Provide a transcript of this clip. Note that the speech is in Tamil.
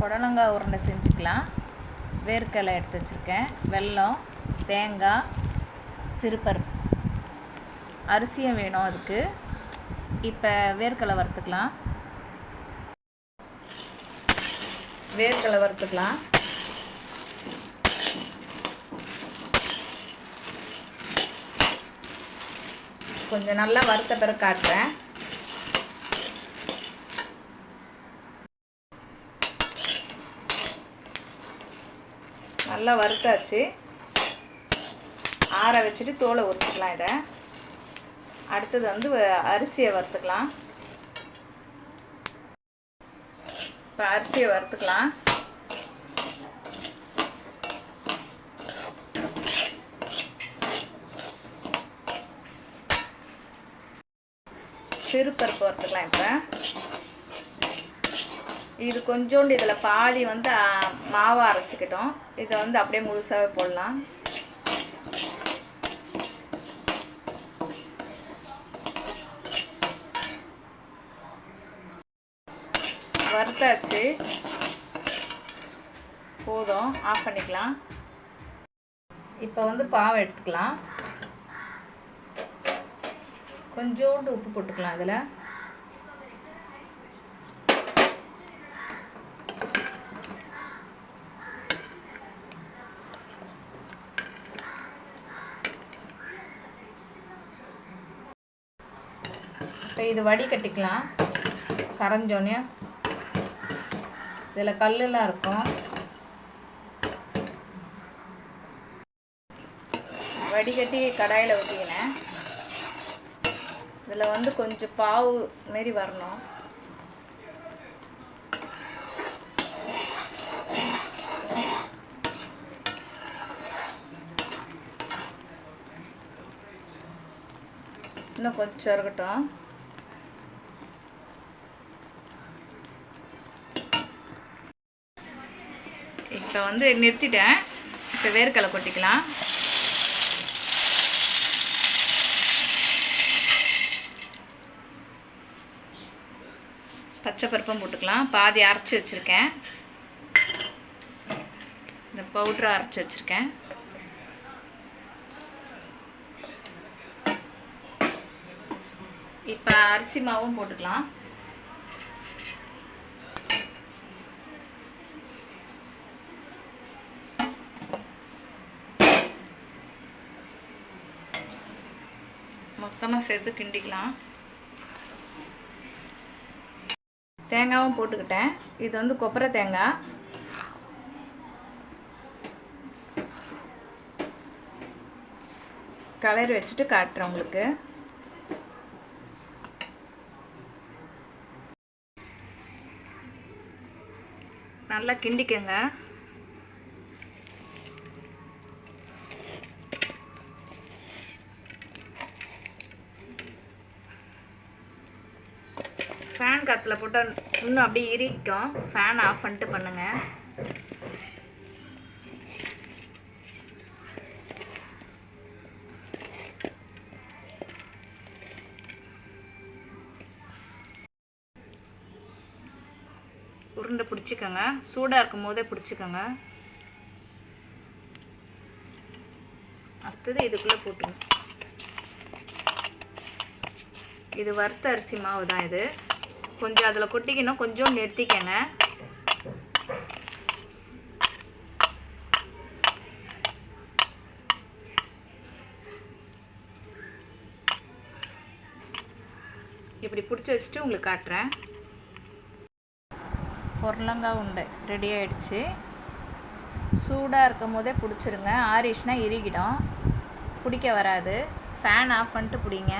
புடலங்காய் உருண்டை செஞ்சுக்கலாம். வேர்க்கடலை எடுத்து வச்சுருக்கேன். வெல்லம் தேங்காய் சிறுபருப்பு. அரிசியும் வேணும் அதுக்கு. இப்போ வேர்க்கடலை வறுத்துக்கலாம். வேர்க்கடலை வறுத்துக்கலாம். கொஞ்சம் நல்லா வறுத்த பிறகு காட்டுறேன். நல்லா வறுத்தாச்சு. ஆற வச்சுட்டு தோலை உரிச்சிக்கலாம் இதை. அடுத்தது வந்து வ- அரிசியை வறுத்துக்கலாம். இப்போ அரிசியை வறுத்துக்கலாம். சிறுபருப்பு வறுத்துக்கலாம் இப்போ. இது கொஞ்சோண்டு இதில் பாதி வந்து மாவை அரைச்சிக்கிட்டோம். இதை வந்து அப்படியே முழுசாகவே போடலாம். வறுத்தாச்சு. போதும். ஆஃப் பண்ணிக்கலாம். இப்போ வந்து பாவை எடுத்துக்கலாம். கொஞ்சோண்டு உப்பு போட்டுக்கலாம் இதில். இப்போ இது வடிகட்டிக்கலாம் கரைஞ்சோன்னே இதில் கல்லுலாம் இருக்கும். வடிகட்டி கடாயில் ஊற்றிக்கினேன் இதில் வந்து கொஞ்சம் பாவு மாரி வரணும். இன்னும் கொஞ்சம் இருக்கட்டும். இப்போ வந்து நிறுத்திட்டேன். இப்போ வேர்க்கடலை கொட்டிக்கலாம். பச்சை பருப்பும் போட்டுக்கலாம். பாதி அரைச்சி வச்சுருக்கேன். இந்த பவுட்ரு அரைச்சி வச்சுருக்கேன். இப்போ அரிசி மாவும் போட்டுக்கலாம். மொத்தமாக சேர்த்து கிண்டிக்கலாம். தேங்காவும் போட்டுக்கிட்டேன். இது வந்து கொப்பரை தேங்காய். கலர் வச்சுட்டு காட்டுறேன் உங்களுக்கு. நல்லா கிண்டிக்கங்க. ஃபேன் காற்றுல போட்டால் இன்னும் அப்படியே இரிக்கும் ஃபேன் ஆஃப் பண்ணிட்டு பண்ணுங்கள் உருண்டை பிடிச்சிக்கோங்க. சூடாக இருக்கும் போதே பிடிச்சிக்கோங்க. அடுத்தது இதுக்குள்ளே போட்டுங்க இது வறுத்த அரிசி மாவு தான் இது. கொஞ்சம் அதில் கொட்டிக்கணும். கொஞ்சம் நிறுத்திக்கங்க. இப்படி பிடிச்சி வச்சுட்டு உங்களுக்கு காட்டுறேன். பொருளங்காய் உண்டை ரெடி ஆயிடுச்சு. சூடாக இருக்கும் போதே பிடிச்சிருங்க. ஆரிஷ்னா இறுகிடும். பிடிக்க வராது. ஃபேன் ஆஃப் பண்ணிட்டு பிடிங்க.